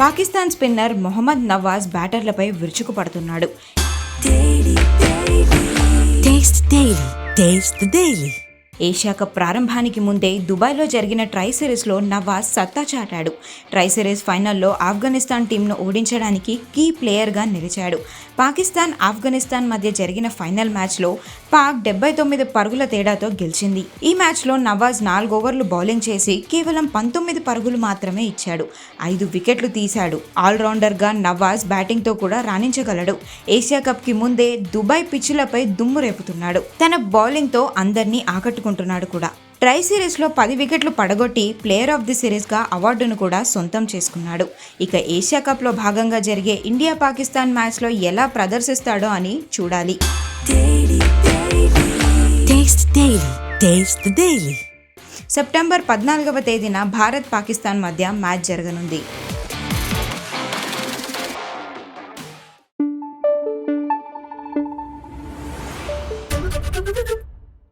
Pakistan spinner Mohammad Nawaz బ్యాటర్లపై విరుచుకుపడుతున్నాడు. Asia cup ప్రారంభానికి ముందే దుబాయ్లో జరిగిన ట్రై సిరీస్లో నవాజ్ సత్తా చాటాడు. ట్రై సిరీస్ ఫైనల్లో ఆఫ్ఘనిస్తాన్ టీంను ఓడించడానికి కీ ప్లేయర్గా నిలిచాడు. పాకిస్తాన్ ఆఫ్ఘనిస్తాన్ మధ్య జరిగిన ఫైనల్ మ్యాచ్లో పాక్ డెబ్బై తొమ్మిది పరుగుల తేడాతో గెలిచింది. ఈ మ్యాచ్లో నవాజ్ నాలుగు ఓవర్లు బౌలింగ్ చేసి కేవలం పంతొమ్మిది పరుగులు మాత్రమే ఇచ్చాడు. ఐదు వికెట్లు తీశాడు. ఆల్రౌండర్గా నవాజ్ బ్యాటింగ్తో కూడా రాణించగలడు. ఏషియా కప్కి ముందే దుబాయ్ పిచ్చులపై దుమ్ము రేపుతున్నాడు. తన బౌలింగ్తో అందరినీ ఆకట్టుకుంటున్నాడు కూడా. ట్రై సిరీస్లో పది వికెట్లు పడగొట్టి ప్లేయర్ ఆఫ్ ది సిరీస్గా అవార్డును కూడా సొంతం చేసుకున్నాడు. ఇక ఏషియా కప్లో భాగంగా జరిగే ఇండియా పాకిస్తాన్ మ్యాచ్లో ఎలా ప్రదర్శిస్తాడో అని చూడాలి. సెప్టెంబర్ పద్నాలుగవ తేదీన భారత్ పాకిస్తాన్ మధ్య మ్యాచ్ జరగనుంది.